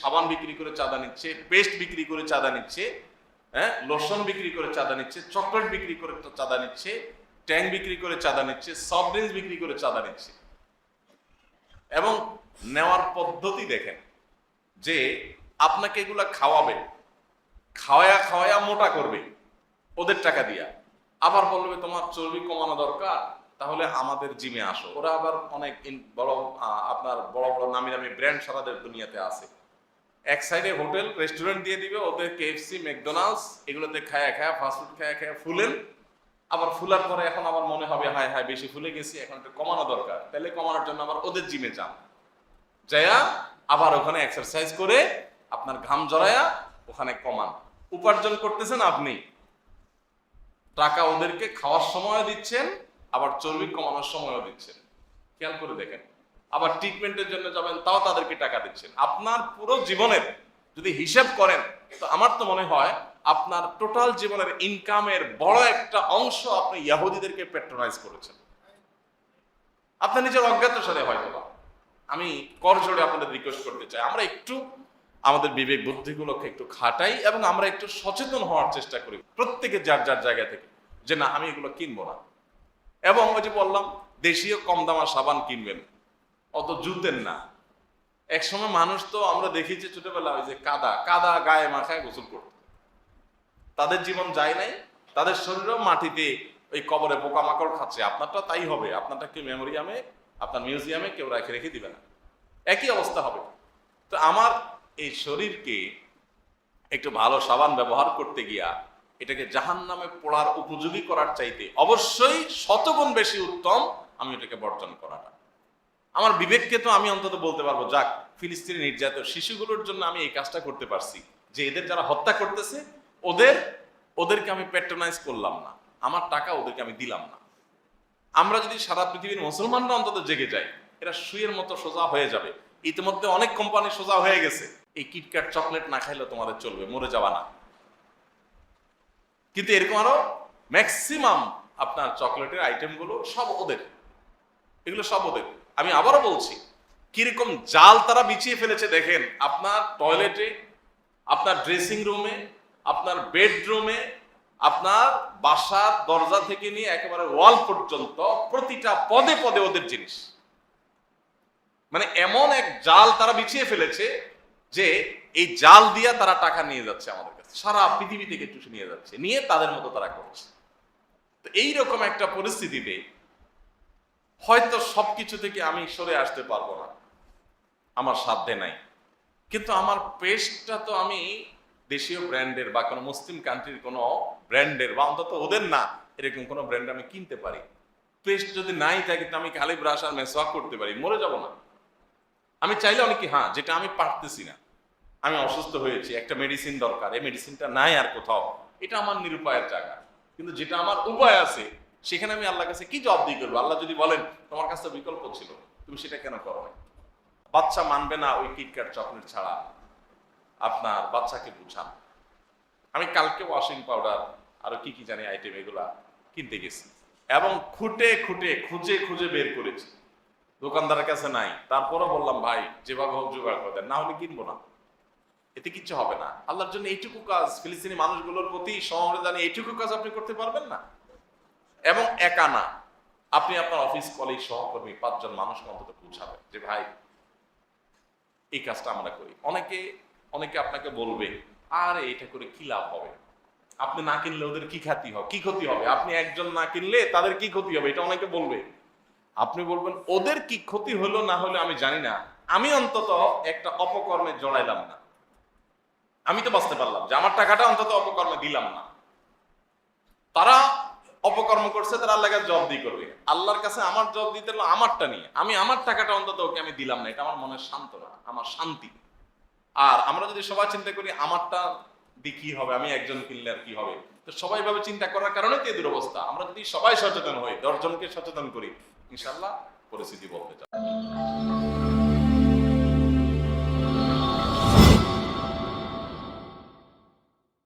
সাবান বিক্রি করে চাঁদা নিচ্ছে, পেস্ট বিক্রি করে চাঁদা নিচ্ছে হ্যাঁ লোশন বিক্রি করে চাঁদা নিচ্ছে, চকলেট বিক্রি করে চাঁদা নিচ্ছে, ট্যাং বিক্রি করে চাঁদা নিচ্ছে সফট ড্রিঙ্কস বিক্রি করে চাঁদা নিচ্ছে। এবং নেওয়ার পদ্ধতি দেখেন যে আপনাকে এগুলা খাওয়াবে, খাওয়ায়া খাওয়ায়া মোটা করবে ওদের টাকা দিয়া। আবার বলবে, তোমার চর্বি কমানো দরকার, তাহলে আমাদের জিমে আসো। ওরা আবার অনেক বড় আপনার বড় বড় নামি নামি ব্র্যান্ড সারাদের দুনিয়াতে আছে। এক সাইডে হোটেল রেস্টুরেন্ট দিয়ে দিবে, ওদের কেএফসি ম্যাকডোনাল্ডস এগুলোতে খায়া খায়া ফাস্টফুড খায়া খায়া ফুলেন। আবার ফুলার পরে এখন আবার মনে হবে, হায় হায়, বেশি ফুলে গেছি, এখন একটু কমানো দরকার। তাহলে কমানোর জন্য আবার ওদের জিমে যান। যায়া আবার ওখানে এক্সারসাইজ করে আপনার ঘাম জড়ায়া ওখানে কমান। উপার্জন করতেছেন আপনি। টাকা ওদেরকে খাওয়ার সময় দিচ্ছেন, আবার চর্বি কমানোর সময়ও দিচ্ছেন। খেয়াল করে দেখেন। আবার ট্রিটমেন্টের জন্য যাবেন, তাও তাদেরকে টাকা দিচ্ছেন। আপনার পুরো জীবনের যদি হিসেব করেন, তো আমার তো মনে হয় আপনার টোটাল জীবনের ইনকামের বড় একটা অংশ আপনি ইয়াহুদিদেরকে পেট্রোনাইজ করেছেন। আপনার নিজের অজ্ঞাত সাথে হয়তো বা। আমি কর জোড়ে আপনাদের রিকোয়েস্ট করতে চাই। আমরা একটু আমাদের বিবেক বুদ্ধিগুলোকে একটু খাটাই এবং আমরা একটু সচেতন হওয়ার চেষ্টা করি প্রত্যেকে যার যার জায়গা থেকে যে, না, আমি এগুলো কিনবো না। এবং ওই যে বললাম, দেশীয় কম দামা সাবান কিনবেন। অত জুতেন না। এক সময় মানুষ তো আমরা দেখেছি ছোটবেলা ওই যে কাদা কাদা গায়ে মাখায় গোসল করত। তাদের জীবন যায় নাই, তাদের শরীরও মাটিতে ওই কবরে পোকামাকড় খাচ্ছে। আপনারটা তাই হবে, আপনারটা কি মেমোরিয়ামে আপনার মিউজিয়ামে কেউ রেখে রেখে দিবে না। একই অবস্থা হবে। তো আমার এই শরীরকে একটু ভালো সাবান ব্যবহার করতে গিয়া, এটাকে জাহান নামে পড়ার উপযোগী করার চাইতে অবশ্যই শতগুণ বেশি উত্তম আমি এটাকে বর্জন করাটা। আমার বিবেককে তো আমি অন্তত বলতে পারব, যাক, ফিলিস্তিনি নির্যাতিত শিশুগুলোর জন্য আমি এই কাজটা করতে পারছি। যে এদের যারা হত্যা করতেছে, ওদের, ওদেরকে আমি প্যাট্রোনাইজ করলাম না। আমার টাকা ওদেরকে আমি দিলাম না। আমরা যদি সারা পৃথিবীর মুসলমানরা অন্তত জেগে যাই, এরা সুইয়ের মতো সোজা হয়ে যাবে। ইতিমধ্যে অনেক কোম্পানি সোজা হয়ে গেছে। এই কিটক্যাট চকলেট না খাইলে তোমাদের চলবে, মরে যাবা না। কিন্তু এরকম আরও ম্যাক্সিমাম আপনার চকলেটের আইটেমগুলো সব ওদের। এগুলো সব ওদের। আমি আবারও বলছি, কীরকম জাল তারা বিছিয়ে ফেলেছে দেখেন, আপনার টয়লেটে আপনার ড্রেসিং রুমে আপনার বেডরুমে আপনার বাসার দরজা থেকে নিয়ে একেবারে ওয়াল পর্যন্ত প্রতিটা পদে পদে ওদের জিনিস। মানে এমন এক জাল তারা বিছিয়ে ফেলেছে যে এই জাল দিয়া তারা টাকা নিয়ে যাচ্ছে আমাদের কাছে। সারা পৃথিবী থেকে চুষে নিয়ে যাচ্ছে, নিয়ে তাদের মতো তারা করছে। তো এইরকম একটা পরিস্থিতিতে হয়তো সব কিছু থেকে আমি সরে আসতে পারব না। আমার সাধ্যে নাই। কিন্তু আমার পেস্টটা তো আমি দেশীয় ব্র্যান্ডের বা কোনো মুসলিম কান্ট্রির কোনো ব্র্যান্ডের বা অন্তত ওদের না, এরকম কোনো ব্র্যান্ড আমি কিনতে পারি। পেস্ট যদি নাই থাকে তো আমি খালি ব্রাশ আর মেসওয়াক করতে পারি, মরে যাব না। আমি চাইলে অনেকে হ্যাঁ যেটা আমি পারতেছি না। আমি অসুস্থ হয়েছি, একটা মেডিসিন দরকার, এই মেডিসিনটা নাই আর কোথাও। এটা আমার নিরুপায়ের জায়গা। কিন্তু যেটা আমার উপায় আছে সেখানে আমি আল্লাহর কাছে কি জবাব দিয়ে করব? আল্লাহ যদি বলেন, তোমার কাছে বিকল্প ছিল, তুমি সেটা কেন করো বাচ্চা মানবে না ওই কিটক্যাট চকলেট ছাড়া। আপনার বাচ্চাকে বুঝান। আমি কালকে ওয়াশিং পাউডার আরও কি কি জানি আইটেম এগুলা কিনতে গেছি। এবং খুঁটে খুঁটে, খুঁজে খুঁজে বের করেছি। দোকানদারের কাছে নাই। তারপরও বললাম, ভাই, যেভাবে হোক জোগাড় করে দেন, না হলে কিনবো না। এতে কিচ্ছু হবে না। আল্লাহর জন্য এইটুকু কাজ, ফিলিস্তিনি মানুষগুলোর প্রতি সমবেদনা এইটুকু কাজ আপনি করতে পারবেন না? এবং একা না, আপনি আপনার অফিস কলিগ সহকর্মী পাঁচজন মানুষ অন্তত বুঝাবেন যে, ভাই, এই কাজটা আমরা করি। অনেকে অনেকে আপনাকে বলবে, আরে, এটা করে কি লাভ হবে? আপনি না কিনলে ওদের কি খ্যাতি হবে? কি ক্ষতি হবে? আপনি একজন না কিনলে তাদের কি ক্ষতি হবে? এটা অনেকে বলবে। আপনি বলবেন, ওদের কি ক্ষতি হলো না হলো আমি জানি না। আমি অন্তত একটা অপকর্মে জড়াইলাম না। আমি তো বাঁচতে পারলাম যে, আমার টাকাটা অন্তত অপকর্মে দিলাম না। তারা অপকর্ম করছে, তারা আল্লাহ কাছে দিয়ে করবে। আল্লাহর কাছে আমার জবাব দিতে হলো আমারটা নিয়ে। আমি আমার টাকাটা অন্তত ওকে আমি দিলাম না, এটা আমার মনের সান্ত্বনা, আমার শান্তি। আর আমরা যদি সবাই চিন্তা করি, আমারটা দিয়ে কি হবে, আমি একজন কিনলে আর কি হবে? তো সবাই ভাবে চিন্তা করার কারণে তো দুরবস্থা। আমরা যদি সবাই সচেতন হই, দশজনকে সচেতন করি ইনশাল্লাহ পরিস্থিতি বলতে চাই